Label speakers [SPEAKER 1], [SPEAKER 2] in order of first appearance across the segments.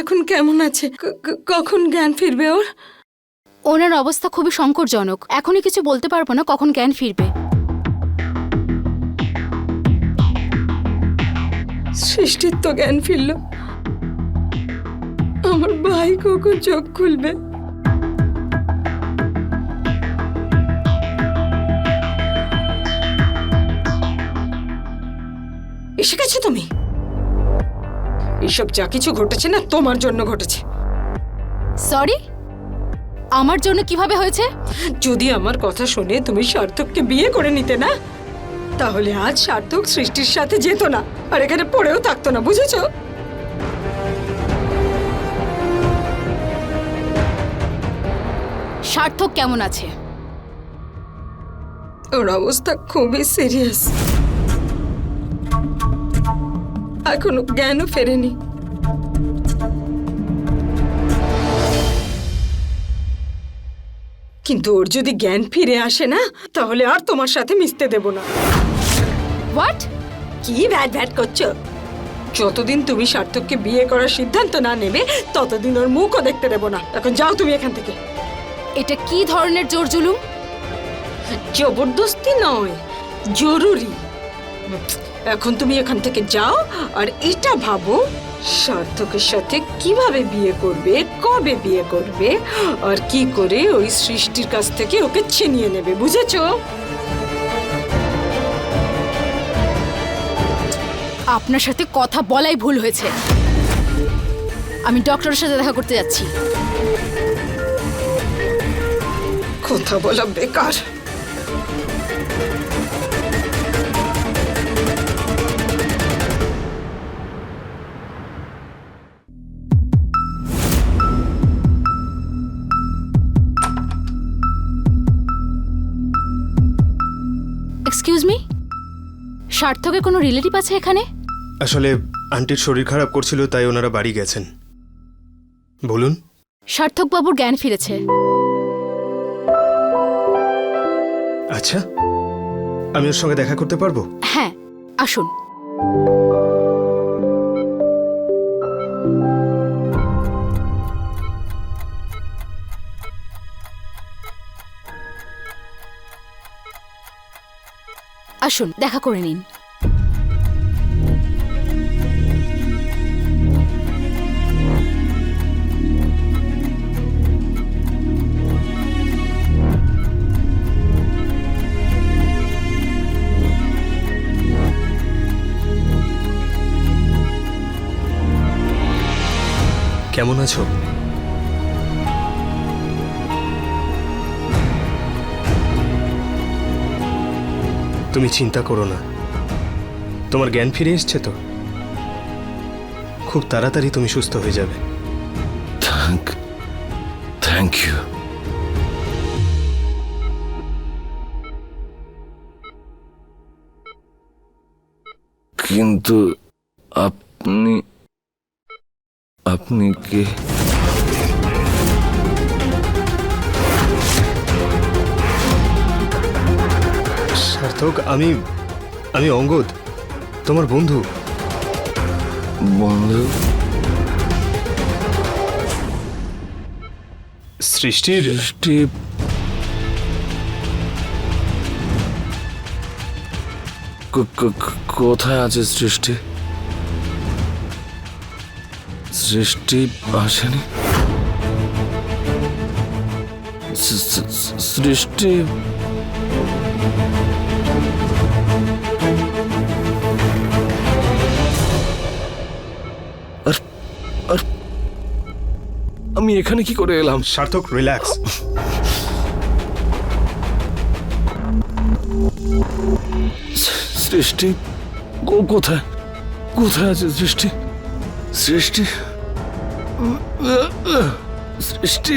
[SPEAKER 1] এখন কেমন আছে? কখন জ্ঞান ফিরবে ওর?
[SPEAKER 2] ওনার অবস্থা খুবই সংকটজনক। এখনই কিছু বলতে পারব না কখন জ্ঞান ফিরবে।
[SPEAKER 1] সৃষ্টির তো জ্ঞান ফিরল। আমার ভাই কখন চোখ খুলবে? এসে গেছো তুমি? এইসব যা কিছু ঘটেছে না তোমার জন্য ঘটেছে।
[SPEAKER 2] সরি আমার জন্য কীভাবে হয়েছে?
[SPEAKER 1] যদি আমার কথা শুনে তুমি সার্থককে বিয়ে করে নিতে না তাহলে আজ সার্থক সৃষ্টির সাথে যেত না আর এখানে পড়েও থাকতো না বুঝেছ?
[SPEAKER 2] সার্থক কেমন আছে?
[SPEAKER 1] ওর অবস্থা খুবই সিরিয়াস এখনও জ্ঞানও ফেরেনি। কিন্তু ওর যদি জ্ঞান ফিরে আসে না তাহলে আর তোমার সাথে মিশতে দেব না।
[SPEAKER 2] হোয়াট
[SPEAKER 1] কি ভ্যাট ভ্যাট করছ? যতদিন তুমি সার্থককে বিয়ে করার সিদ্ধান্ত না নেবে ততদিন ওর মুখও দেখতে দেব না। এখন যাও তুমি এখান থেকে।
[SPEAKER 2] এটা কি ধরনের জোর জুলুম?
[SPEAKER 1] জবরদস্তি নয় জরুরি। এখন তুমি এখান থেকে যাও আর এটা ভাবো সার্থকের সাথে কীভাবে বিয়ে করবে কবে বিয়ে করবে আর কি করে ওই সৃষ্টির কাছ থেকে ওকে ছিনিয়ে নেবে বুঝেছ?
[SPEAKER 2] আপনার সাথে কথা বলাই ভুল হয়েছে। আমি ডক্টরের সাথে দেখা করতে যাচ্ছি।
[SPEAKER 1] কথা বলা বেকার।
[SPEAKER 2] সার্থকের কোনো রিলেটিভ আছে এখানে?
[SPEAKER 3] আসলে আন্টির শরীর খারাপ করছিল তাই ওনারা বাড়ি গেছেন। বলুন।
[SPEAKER 2] সার্থক বাবুর জ্ঞান ফিরেছে।
[SPEAKER 3] আচ্ছা আমি ওর সঙ্গে দেখা করতে পারব?
[SPEAKER 2] হ্যাঁ আসুন। আসুন দেখা করে নিন।
[SPEAKER 3] কেমন আছো? তুমি চিন্তা করো না। তোমার জ্ঞান ফিরে এসছে তো? খুব তাড়াতাড়ি তুমি সুস্থ হয়ে যাবে।
[SPEAKER 4] থ্যাংক থ্যাংক ইউ কিন্তু আপনি আপনি কে?
[SPEAKER 3] সার্থক আমি আমি অঙ্গদ তোমার বন্ধু।
[SPEAKER 4] বন্ধু।
[SPEAKER 3] সৃষ্টির
[SPEAKER 4] সৃষ্টি। কোথায় আছে সৃষ্টি? সৃষ্টি আসেনি। সৃষ্টি আমি এখানে কি করে এলাম?
[SPEAKER 3] সার্থক রিল্যাক্স
[SPEAKER 4] সৃষ্টি কোথায়? কোথায় আছে সৃষ্টি? Srishti? Srishti?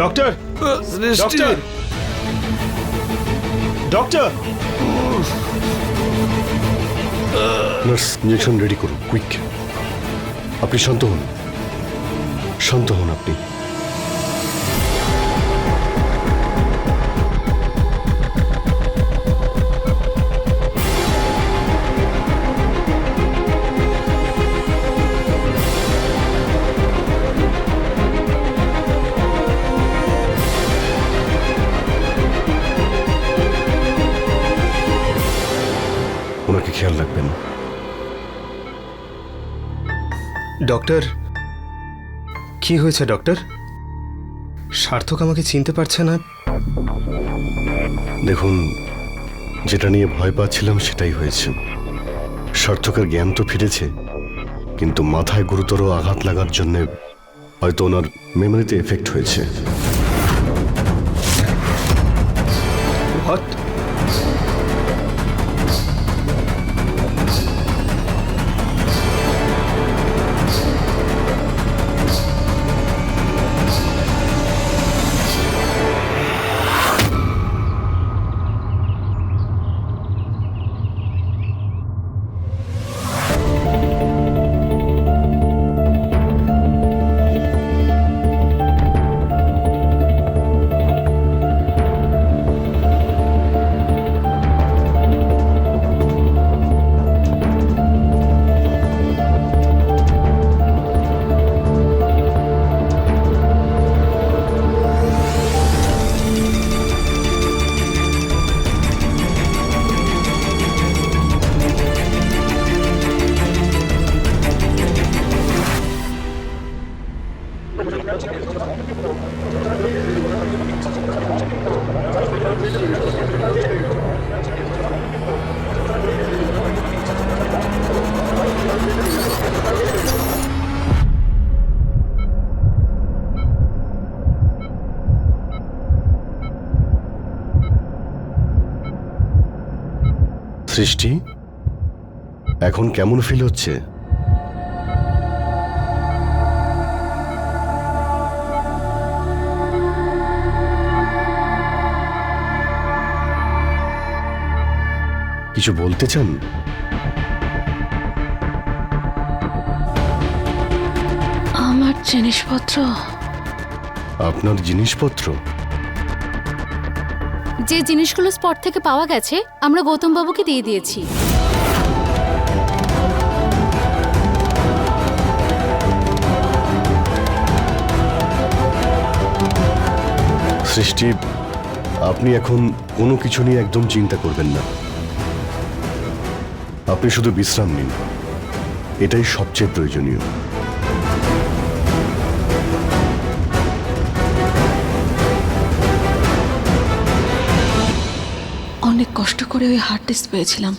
[SPEAKER 3] Doctor
[SPEAKER 4] Srishti!
[SPEAKER 3] Doctor
[SPEAKER 5] nurse injection ready করুন কুইক আপনি শান্ত হন। শান্ত হন আপনি। ওনাকে খেয়াল রাখবেন।
[SPEAKER 3] ডক্টর কি হয়েছে, ডক্টর? সার্থক আমাকে চিনতে পারছে না।
[SPEAKER 5] দেখুন, যেটা নিয়ে ভয় পাচ্ছিলাম সেটাই হয়েছে। সার্থকের জ্ঞান তো ফিরেছে, কিন্তু মাথায় গুরুতর আঘাত লাগার জন্যে হয়তো ওনার মেমোরিতে এফেক্ট হয়েছে। সৃষ্টি? এখন কেমন ফিল হচ্ছে? কিছু বলতে চান?
[SPEAKER 2] আমার জিনিসপত্র।
[SPEAKER 5] আপনার জিনিসপত্র?
[SPEAKER 2] যে জিনিসগুলো স্পট থেকে পাওয়া গেছে, আমরা গৌতম বাবুকে দিয়ে দিয়েছি।
[SPEAKER 5] সৃষ্টি, আপনি এখন কোনো কিছু নিয়ে একদম চিন্তা করবেন না। আপনি শুধু বিশ্রাম নিন। এটাই সবচেয়ে প্রয়োজনীয়।
[SPEAKER 6] কষ্ট করে ওই হার্ড ডিস্ক পেয়েছিলাম,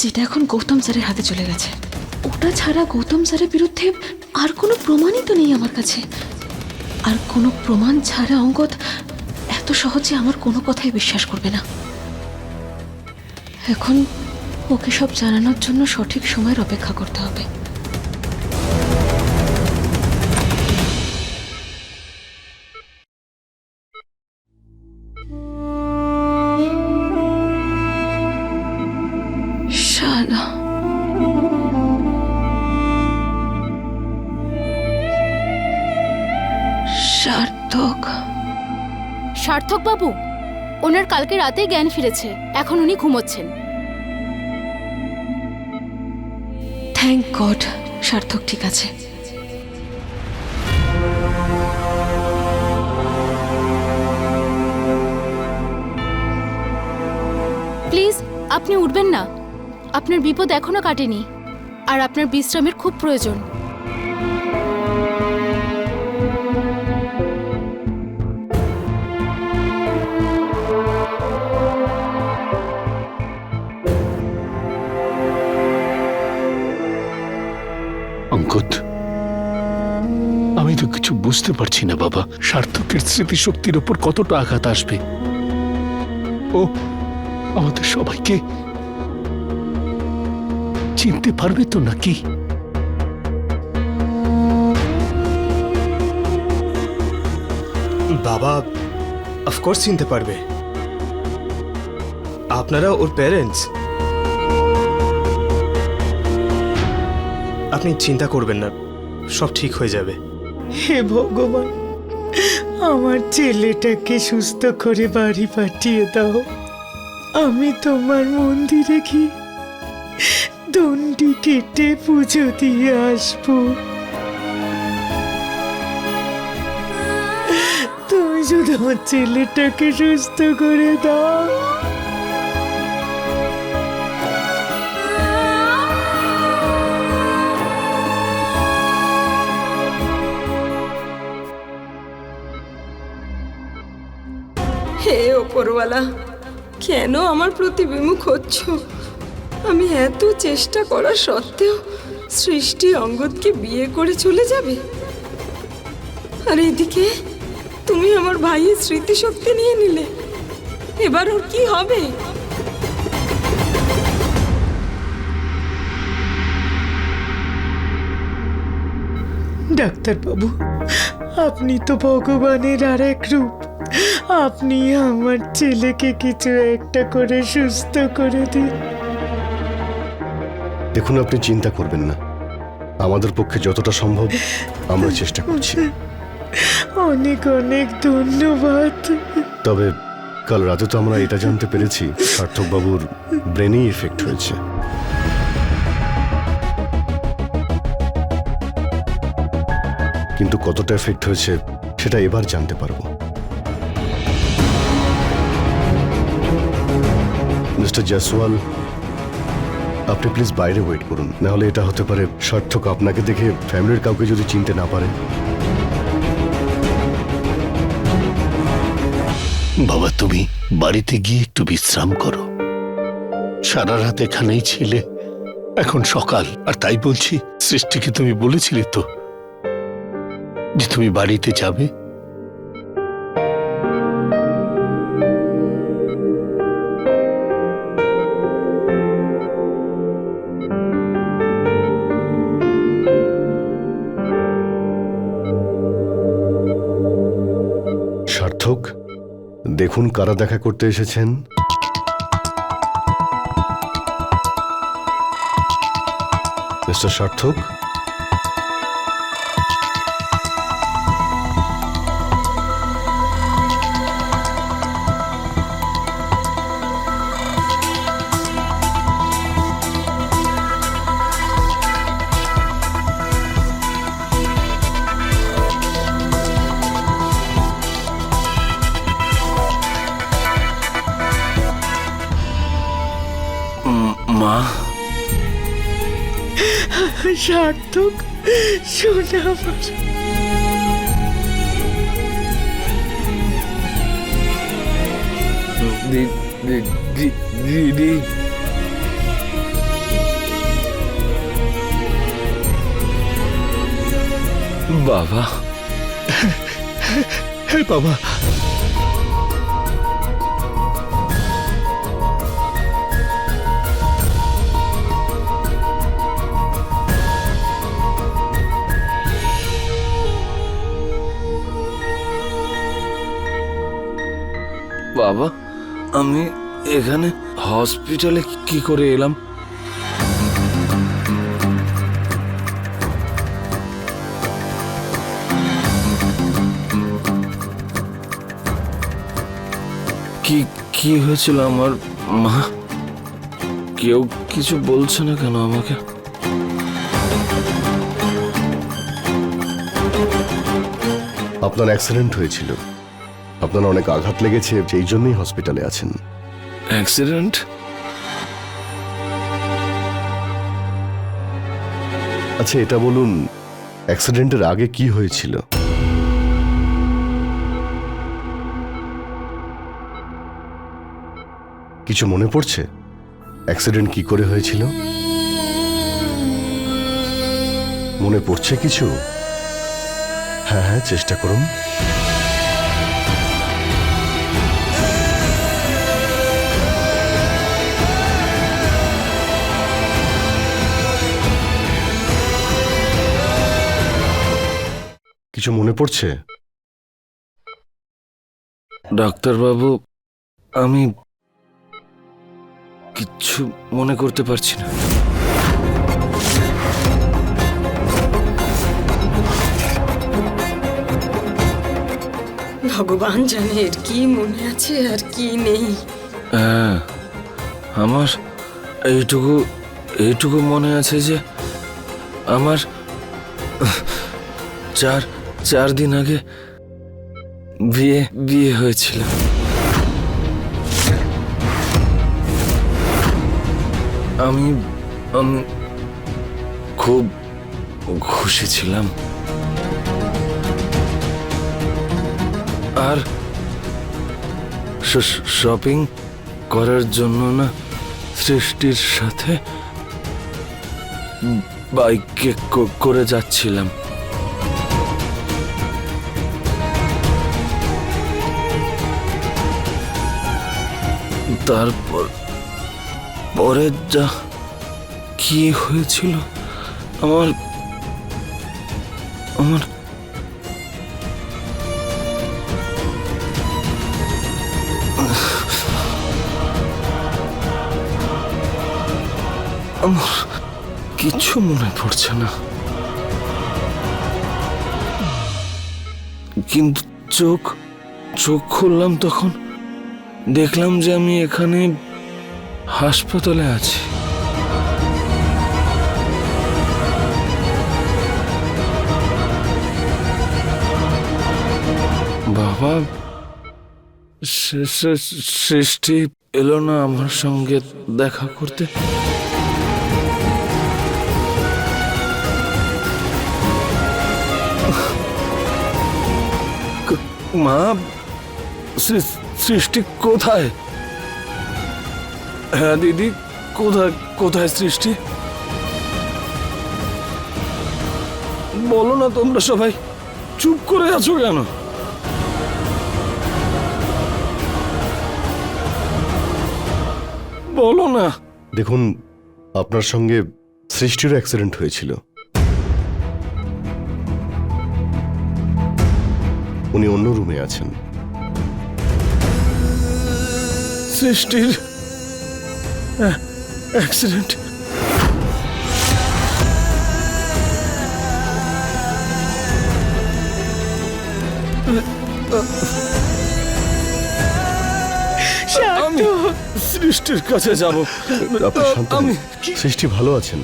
[SPEAKER 6] যেটা এখন গৌতম স্যারের হাতে চলে গেছে। ওটা ছাড়া গৌতম স্যারের বিরুদ্ধে আর কোনো প্রমাণই তো নেই আমার কাছে। আর কোনো প্রমাণ ছাড়া অঙ্গদ এত সহজে আমার কোনো কথাই বিশ্বাস করবে না। এখন ওকে সব জানানোর জন্য সঠিক সময়ের অপেক্ষা করতে হবে। সার্থক
[SPEAKER 2] বাবু ওনার কালকে রাতেই জ্ঞান ফিরেছে এখন উনি ঘুমোচ্ছেন।
[SPEAKER 6] থ্যাংক গড সার্থক ঠিক আছে।
[SPEAKER 2] প্লিজ আপনি উঠবেন না। আপনার বিপদ এখনও কাটেনি। আর আপনার বিশ্রামের খুব প্রয়োজন।
[SPEAKER 7] বুঝতে পারছি না, বাবা। সার্থকের স্মৃতিশক্তির ওপর কতটা আঘাত আসবে? ও, আমাদের সবাইকে চিনতে পারবে তো নাকি?
[SPEAKER 3] বাবা অফকোর্স চিনতে পারবে। আপনারা ওর প্যারেন্টস আপনি চিন্তা করবেন না, সব ঠিক হয়ে যাবে।
[SPEAKER 8] হে ভগবান, আমার ছেলেটাকে সুস্থ করে বাড়ি পাঠিয়ে দাও। আমি তোমার মন্দিরে কি দণ্ডি কেটে পুজো দিয়ে আসব। তুমি শুধু আমার ছেলেটাকে সুস্থ করে দাও।
[SPEAKER 1] ওপরওয়ালা, কেন আমার প্রতি বিমুখ হচ্ছ? আমি এত চেষ্টা করা সত্ত্বেও সৃষ্টি অঙ্গদকে বিয়ে করে চলে যাবে? আর এদিকে তুমি আমার ভাইয়ের স্মৃতিশক্তি নিয়ে নিলে, এবার ওর কি হবে?
[SPEAKER 8] ডাক্তারবাবু, আপনি তো ভগবানের আর এক রূপ। আপনি আমার ছেলেকে কিছু একটা করে সুস্থ করে দিন।
[SPEAKER 5] দেখুন আপনি চিন্তা করবেন না। আমাদের পক্ষে যতটা সম্ভব আমরা চেষ্টা করছি।
[SPEAKER 8] অনেক অনেক ধন্যবাদ।
[SPEAKER 5] তবে কাল রাতে তো আমরা এটা জানতে পেরেছি সার্থকবাবুর ব্রেনেই এফেক্ট হয়েছে। কিন্তু কতটা এফেক্ট হয়েছে সেটা এবার জানতে পারব। মিস্টার জয়সওয়াল আপনি প্লিজ বাইরে ওয়েট করুন। নাহলে এটা হতে পারে সার্থক আপনাকে দেখে ফ্যামিলির কাউকে যদি চিনতে না পারে।
[SPEAKER 7] বাবা, তুমি বাড়িতে গিয়ে একটু বিশ্রাম করো। সারা রাত এখানেই ছিলে। এখন সকাল, আর তাই বলছি, সৃষ্টিকে তুমি বলেছিলে তো, যে তুমি বাড়িতে যাবে।
[SPEAKER 5] দেখুন কারা দেখা করতে এসেছেন। মিস্টার সার্থক?
[SPEAKER 8] সার্থক শোনা আমার।
[SPEAKER 4] দি- দি- দি- দিদি বাবা।
[SPEAKER 7] হ্যাঁ বাবা।
[SPEAKER 4] বাবা, আমি এখানে হসপিটালে কি করে এলাম? কি কি হয়েছিল আমার মা? কেউ কিছু বলছে না কেন আমাকে?
[SPEAKER 5] আপনার অ্যাক্সিডেন্ট হয়েছিল। আপনার অনেক আঘাত লেগেছে সেই জন্যই হসপিটালে আছেন।
[SPEAKER 4] অ্যাক্সিডেন্ট
[SPEAKER 5] আচ্ছা এটা বলুন অ্যাক্সিডেন্টের আগে কি হয়েছিল? কিছু মনে পড়ছে? অ্যাক্সিডেন্ট কি করে হয়েছিল? মনে পড়ছে কিছু? হ্যাঁ হ্যাঁ চেষ্টা করুন। কিছু মনে পড়ছে?
[SPEAKER 4] ডাক্তারবাবু আমি কিচ্ছু মনে করতে পারছি না।
[SPEAKER 1] ভগবান জানে এর কি মনে আছে আর কি নেই।
[SPEAKER 4] হ্যাঁ আমার এইটুকু এইটুকু মনে আছে যে আমার চার চার দিন আগে বিয়ে বিয়ে হয়েছিল। আমি আমি খুব খুশি ছিলাম। আর শপিং করার জন্য না, সৃষ্টির সাথে বাইকে করে যাচ্ছিলাম। তারপর পরে যা কি হয়েছিল, আমার আমার আমার কিছু মনে পড়ছে না। কিন্তু চোখ চোখ খুললাম তখন। দেখলাম যে আমি এখানে হাসপাতালে আছি। বাবা সৃষ্টি এলো না আমার সঙ্গে দেখা করতে। মা সৃষ্টি কোথায়? হ্যাঁ দিদি, কোথায় কোথায় সৃষ্টি? বলো না তোমরা সবাই, চুপ করে আছো কেন? বলো না।
[SPEAKER 5] দেখুন, আপনার সঙ্গে সৃষ্টির অ্যাক্সিডেন্ট হয়েছিল। উনি অন্য রুমে আছেন।
[SPEAKER 4] সৃষ্টির অ্যাক্সিডেন্ট আমি সৃষ্টির কাছে যাব।
[SPEAKER 5] আপনি শান্ত হন।
[SPEAKER 4] আমি
[SPEAKER 5] সৃষ্টি ভালো আছেন।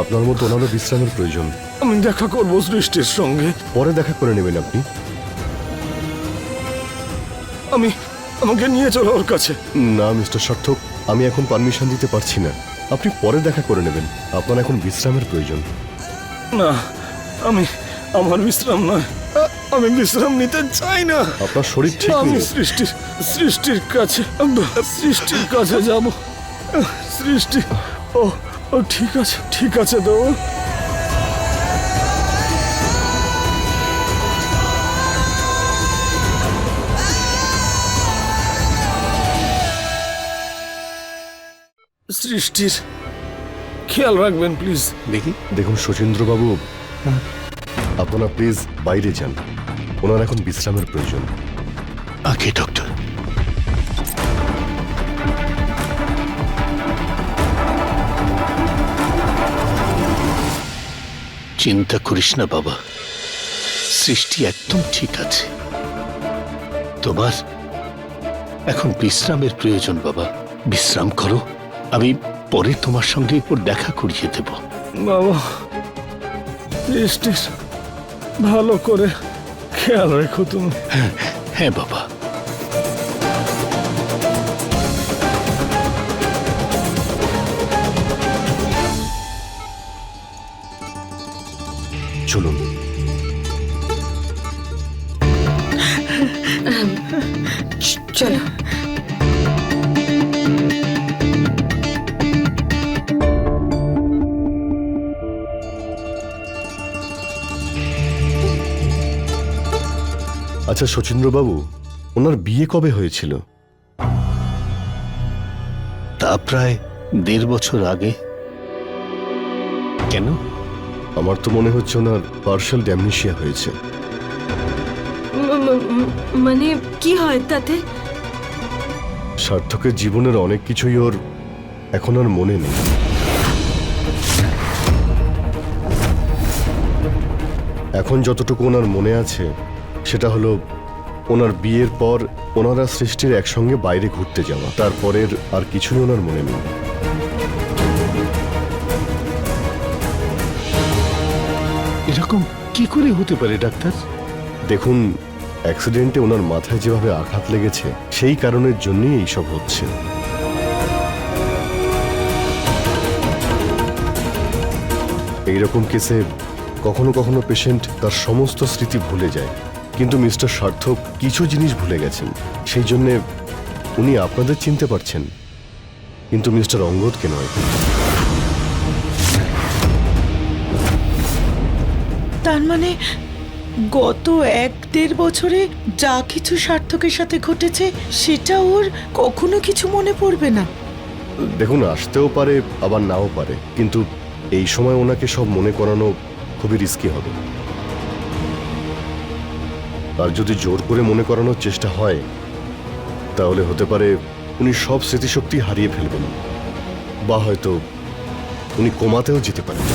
[SPEAKER 5] আপনার মতো ওনারও বিশ্রামের প্রয়োজন।
[SPEAKER 4] আমি দেখা করব সৃষ্টির সঙ্গে।
[SPEAKER 5] পরে দেখা করে নেবেন আপনি।
[SPEAKER 4] আমি আমাকে নিয়ে চলো ওর কাছে।
[SPEAKER 5] না মিস্টার সার্থক আমি এখন পারমিশন দিতে পারছি না। আপনি পরে দেখা করে নেবেন। আপনার এখন বিশ্রামের প্রয়োজন।
[SPEAKER 4] না আমি আমার বিশ্রাম নয়। আমি বিশ্রাম নিতে চাই না।
[SPEAKER 5] আপনার শরীর ঠিক
[SPEAKER 4] আমি সৃষ্টির সৃষ্টির কাছে সৃষ্টির কাছে যাব। সৃষ্টি ও ও ঠিক আছে ঠিক আছে তো। সৃষ্টির খেয়াল রাখবেন প্লিজ
[SPEAKER 7] দেখি
[SPEAKER 5] দেখুন শচীন্দ্রবাবু। আপনারা প্লিজ বাইরে যান। ওনার এখন বিশ্রামের প্রয়োজন।
[SPEAKER 7] আগে ডক্টর চিন্তা করিস না বাবা। সৃষ্টি একদম ঠিক আছে। তোমার এখন বিশ্রামের প্রয়োজন বাবা। বিশ্রাম করো। আমি পরে তোমার সঙ্গে ওর দেখা করিয়ে দেব।
[SPEAKER 4] বাবা ভালো করে খেয়াল রেখো তুমি।
[SPEAKER 7] হ্যাঁ বাবা।
[SPEAKER 5] চলুন।
[SPEAKER 1] চলো।
[SPEAKER 5] আচ্ছা শচীন্দ্রবাবু ওনার বিয়ে কবে হয়েছিল?
[SPEAKER 7] তা প্রায় দেড় বছর আগে। কেন?
[SPEAKER 5] আমার তো মনে হচ্ছে ওনার পার্শাল ড্যামনেশিয়া হয়েছে।
[SPEAKER 1] মানে কি হয় তাতে?
[SPEAKER 5] সার্থকের জীবনের অনেক কিছুই ওর এখন আর মনে নেই। এখন যতটুকু ওনার মনে আছে সেটা হলো ওনার বিয়ের পর ওনারা সৃষ্টির একসঙ্গে বাইরে ঘুরতে যাওয়া। তারপরের আর কিছুই ওনার মনে নেই।
[SPEAKER 7] এরকম কি করে হতে পারে ডাক্তার?
[SPEAKER 5] দেখুন অ্যাক্সিডেন্টে ওনার মাথায় যেভাবে আঘাত লেগেছে সেই কারণের জন্যই এইসব হচ্ছে। এইরকম কেসে কখনো কখনো পেশেন্ট তার সমস্ত স্মৃতি ভুলে যায়। কিন্তু মিস্টার সার্থক কিছু জিনিস ভুলে গেছেন। সেই জন্যে উনি আপনাদের চিনতে পারছেন। কিন্তু মিস্টার অঙ্গদকে নয়।
[SPEAKER 8] তার মানে গত এক দেড় বছরে যা কিছু সার্থকের সাথে ঘটেছে সেটা ওর কখনো কিছু মনে পড়বে না।
[SPEAKER 5] দেখুন আসতেও পারে আবার নাও পারে। কিন্তু এই সময় ওনাকে সব মনে করানো খুবই রিস্কি হবে। আর যদি জোর করে মনে করানোর চেষ্টা হয়, তাহলে হতে পারে উনি সব স্মৃতিশক্তি হারিয়ে ফেলবেন। বা হয়তো উনি কোমাতেও যেতে পারেন।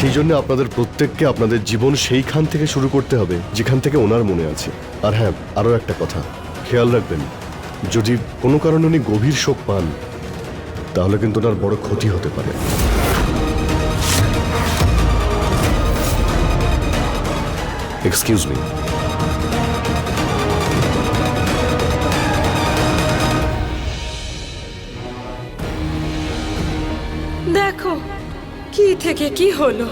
[SPEAKER 5] সেই জন্য আপনাদের প্রত্যেককে আপনাদের জীবন সেইখান থেকে শুরু করতে হবে, যেখান থেকে ওনার মনে আছে। আর হ্যাঁ আরও একটা কথা, খেয়াল রাখবেন, যদি কোনো কারণে উনি গভীর শোক পান, তাহলে কিন্তু ওনার বড় ক্ষতি হতে পারে। এক্সকিউজ মি
[SPEAKER 1] দেখো, কি থেকে কি হলো?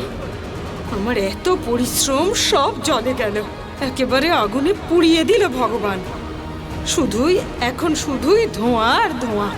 [SPEAKER 1] আমার এত পরিশ্রম, সব জলে গেল। একেবারে আগুনে পুড়িয়ে দিল ভগবান। শুধুই, এখন শুধুই ধোঁয়া আর ধোঁয়া।